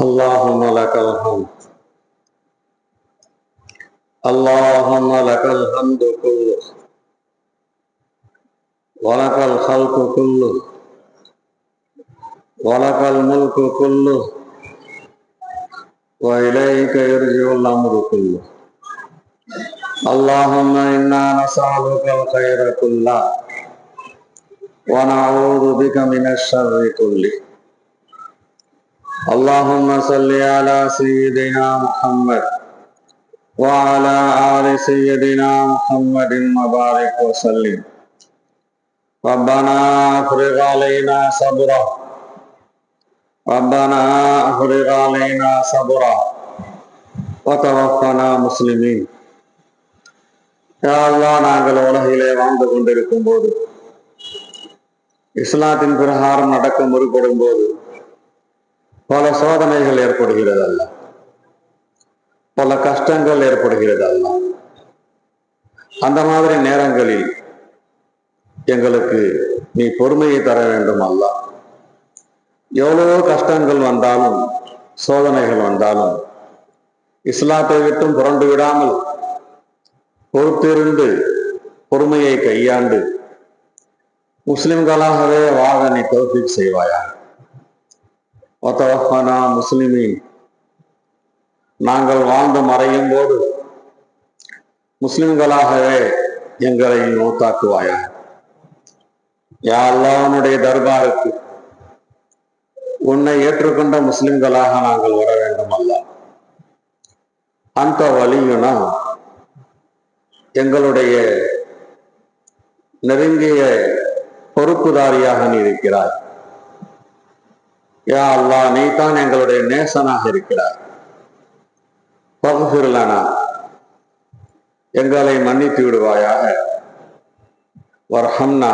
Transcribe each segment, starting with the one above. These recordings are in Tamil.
اللهم لك الحمد اللهم لك الحمد كله ولك الخلق كله ولك الملك كله وإليك يرجع الأمر كله اللهم إنا نسألك الخير كله ونعوذ بك من الشر كله اللهم صل على سيدنا محمد وعلى آل سيدنا محمد وبارك وسلم ربنا افرغ علينا صبرا ربنا افرغ علينا صبرا وتوفنا مسلمين யா அல்லாஹ் நாங்கள் உலகிலே வாழ்ந்து கொண்டிருக்கும் போது இஸ்லாத்தின் பிரகாரம் நடக்க முற்படும் போது பல சோதனைகள் ஏற்படுகிறது அல்ல பல கஷ்டங்கள் ஏற்படுகிறது அல்ல அந்த மாதிரி நேரங்களில் எங்களுக்கு நீ பொறுமையை தர வேண்டும் அல்ல. எவ்வளவோ கஷ்டங்கள் வந்தாலும் சோதனைகள் வந்தாலும் இஸ்லாத்தை விட்டும் புரண்டு விடாமல் பொறுத்திருந்து பொறுமையை கையாண்டு முஸ்லிம்களாகவே வாழ நீ தௌஃபீக் செய்வாயாக. ஒத்தவஹானா முஸ்லிமின். நாங்கள் வாழ்ந்து மறையும் போது முஸ்லிம்களாகவே எங்களை மூத்தாக்குவாயா யா அல்லாஹ்வுடைய தர்பாருக்கு உன்னை ஏற்றுக்கொண்ட முஸ்லிம்களாக நாங்கள் வர வேண்டும் அல்ல. அந்த வழியுனா எங்களுடைய நெருங்கிய பொறுப்புதாரியாக நீ இருக்கிறாய். யா அல்லா நீ தான் எங்களுடைய நேசனாக இருக்கிறார். பகுபிரலனா எங்களை மன்னித்து விடுவாயாக. வர்ஹம்னா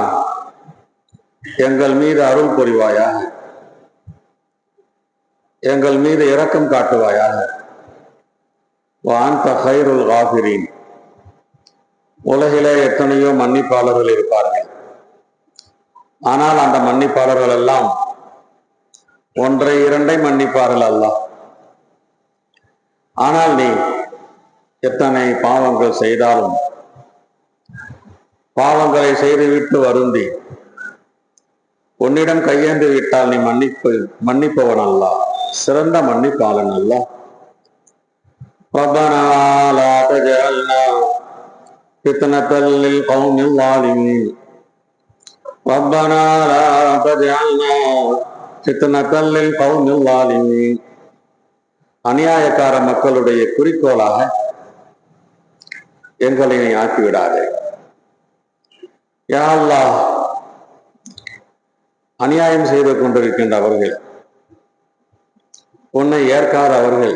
எங்கள் மீது அருள் புரிவாயாக. எங்கள் மீது இரக்கம் காட்டுவாயாக. வான் ஹைருல் காபிரின் உலகிலே எத்தனையோ மன்னிப்பாளர்கள் இருப்பார்கள். ஆனால் அந்த மன்னிப்பாளர்கள் எல்லாம் ஒன்றை இரண்டை மன்னிப்பார்கள் அல்ல ஆனால் நீ எத்தனை பாவங்கள் செய்தாலும் பாவங்களை செய்துவிட்டு வருந்தி உன்னிடம் கையேந்து விட்டால் நீ மன்னிப்பு மன்னிப்பவன் அல்ல சிறந்த மன்னிப்பாளன் அல்ல ربنا لا تجعلنا فتنة للقوم الظالمين ربنا لا تجعلنا சித்தனத்தல் கவுமில்லாலின் அநியாயக்கார மக்களுடைய குறிக்கோளாக எங்களை நீ ஆக்கிவிடாதே. யாழ்லா அநியாயம் செய்து கொண்டிருக்கின்ற அவர்கள் உன்னை ஏற்காத அவர்கள்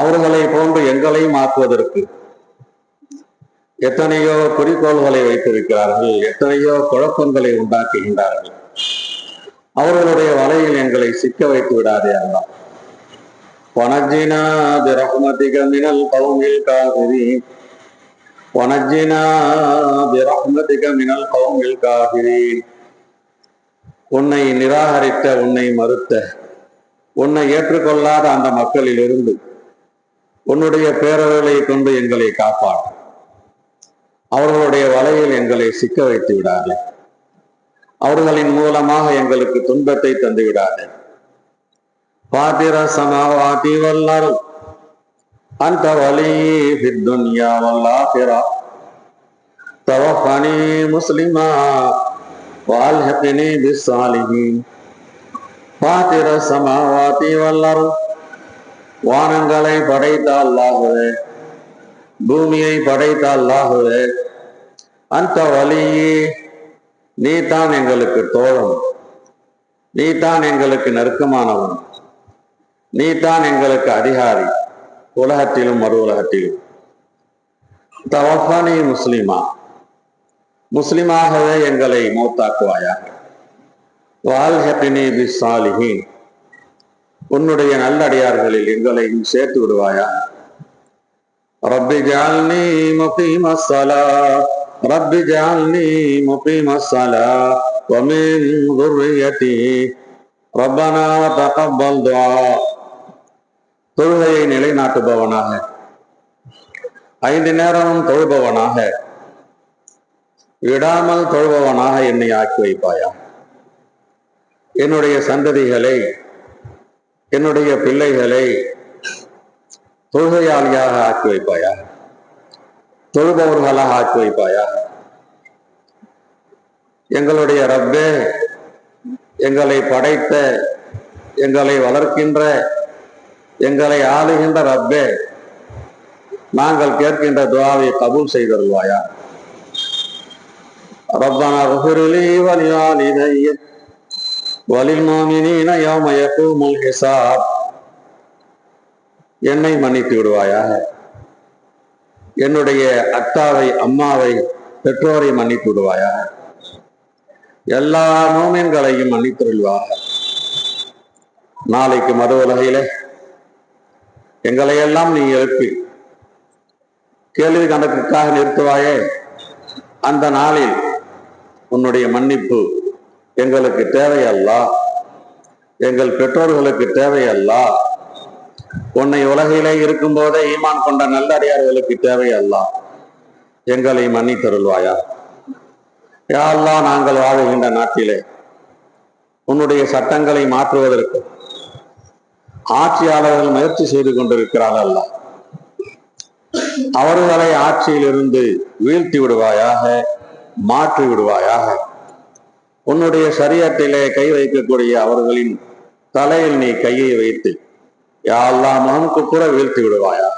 அவர்களை போன்று எங்களையும் ஆக்குவதற்கு எத்தனையோ குறிக்கோள்களை வைத்திருக்கிறார்கள் எத்தனையோ குழப்பங்களை உண்டாக்குகின்றார்கள். அவர்களுடைய வலையில் எங்களை சிக்க வைத்து விடாதே அல்லா. வனஜினா பிரஹ்மதிக மினல் கவுமில் காகிரி. வனஜினா பிரஹ்மதிக மினல் கவுமில் காகிரி. உன்னை நிராகரித்த உன்னை மறுத்த உன்னை ஏற்றுக்கொள்ளாத அந்த மக்களிலிருந்து உன்னுடைய பேரவர்களை கொண்டு எங்களை காப்பாடு அவர்களுடைய வலையில் எங்களை சிக்க வைத்து விடாதே. அவர்களின் மூலமாக எங்களுக்கு துன்பத்தை தந்து விடாதே பாத்திர சமாவாதி வல்லரும் அந்த வலி துன்யா வல்லாபிரா. தவஃபனி முஸ்லிமா வாழ்ஹினி பிஸ்ஸாலிஹீன் பாத்திர சமாவாதி வல்லரும் வானங்களை படைத்த அல்லாஹுவே பூமியை படைத்த அல்லாஹுவே அந்த வழியே நீ தான் எங்களுக்கு தோழன். நீ தான் எங்களுக்கு நெருக்கமானவன். நீ தான் எங்களுக்கு அதிகாரி. உலகத்திலும் மறு உலகத்திலும். தவஃபானி முஸ்லிமா. முஸ்லிமாகவே எங்களை மூத்தாக்குவாயாக. வாழ்கினி பி சாலிஹி உன்னுடைய நல்லடியார்களில் எங்களையும் சேர்த்து விடுவாயா ரப்பி ஜால்னி முகீம சலா رب اجعلني مقيم الصلاة ومن ذريتي ரப்பனா தகப்பல் துஆ தொழுகையை நிலைநாட்டுபவனாக ஐந்து நேரமும் தொழுபவனாக விடாமல் தொழுபவனாக என்னை ஆக்கி வைப்பாயா என்னுடைய சந்ததிகளை என்னுடைய பிள்ளைகளை தொழுகையாளியாக ஆக்கி வைப்பாயா தொழுபவர்களாக ஆக்கி வைப்பாயா எங்களுடைய ரப்பே எங்களை படைத்த எங்களை வளர்க்கின்ற எங்களை ஆளுகின்ற ரப்பே நாங்கள் கேட்கின்ற துவாவை கபூல் செய்தருள்வாயா ربنا اغفر لي ولوالدي وللمؤمنين يوم يقوم الحساب என்னை மன்னித்து விடுவாயாக என்னுடைய அத்தாவை அம்மாவை பெற்றோரை மன்னித்து விடுவாயா எல்லா நோமின்களையும் மன்னித்துள்வாக நாளைக்கு மறு உலகையிலே எங்களை எல்லாம் நீ எழுப்பி கேள்வி கணக்குக்காக நிறுத்துவாயே அந்த நாளில் உன்னுடைய மன்னிப்பு எங்களுக்கு தேவையல்லா? எங்கள் பெற்றோர்களுக்கு தேவையல்லா? உன்னை உலகிலே இருக்கும் போதே ஈமான் கொண்ட நல்லடியார்களுக்கு அல்லா. எங்களை மன்னித்தருள்வாயா? யா நாங்கள் வாழுகின்ற நாட்டிலே உன்னுடைய சட்டங்களை மாற்றுவதற்கு ஆட்சியாளர்கள் முயற்சி செய்து கொண்டிருக்கிறார்கள் அல்ல. அவர்களை ஆட்சியிலிருந்து வீழ்த்தி விடுவாயாக மாற்றி விடுவாயாக. உன்னுடைய சரியத்திலே கை வைக்கக்கூடிய அவர்களின் தலையில் நீ கையை வைத்து யா அல்லாஹ் கூட வீழ்த்தி விடுவாயா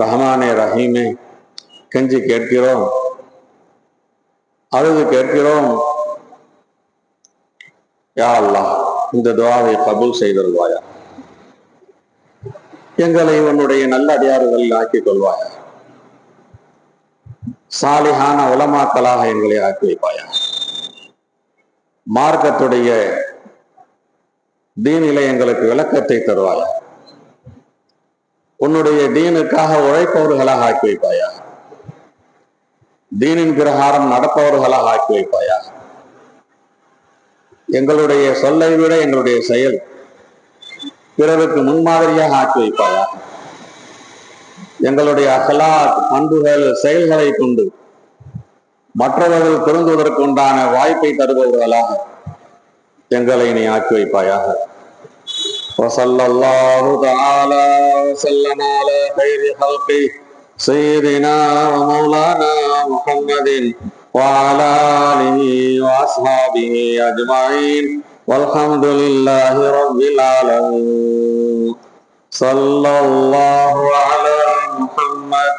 ரஹமானே ரஹீமே கெஞ்சி கேட்கிறோம் அழுது கேட்கிறோம் யா அல்லாஹ் இந்த துவாவை கபூல் செய்தருள்வாயா எங்களை உன்னுடைய நல்ல அடியாறுகளில் ஆக்கிக் கொள்வாயா சாலிகான உலமாக்களாக எங்களை ஆக்கி வைப்பாயா மார்க்கத்துடைய தீனில எங்களுக்கு விளக்கத்தை தருவாய்? உன்னுடைய தீனுக்காக உழைப்பவர்களாக ஆக்கி வைப்பாயா? தீனின் பிரகாரம் நடப்பவர்களாக ஆக்கி வைப்பாயா? எங்களுடைய சொல்லை விட எங்களுடைய செயல் பிறருக்கு முன்மாதிரியாக ஆக்கி வைப்பாயா? எங்களுடைய அகலா பண்புகள் செயல்களை கொண்டு மற்றவர்கள் பொருந்துவதற்கு உண்டான வாய்ப்பை தருபவர்களாக எங்களை நீ ஆக்கி வைப்பாயாக وصلى الله تعالى وسلم على خير خلقه سيدنا ومولانا محمد وعلى آله وأصحابه أجمعين والحمد لله رب العالمين صلى الله على محمد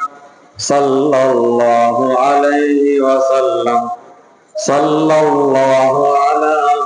صلى الله عليه وسلم صلى الله على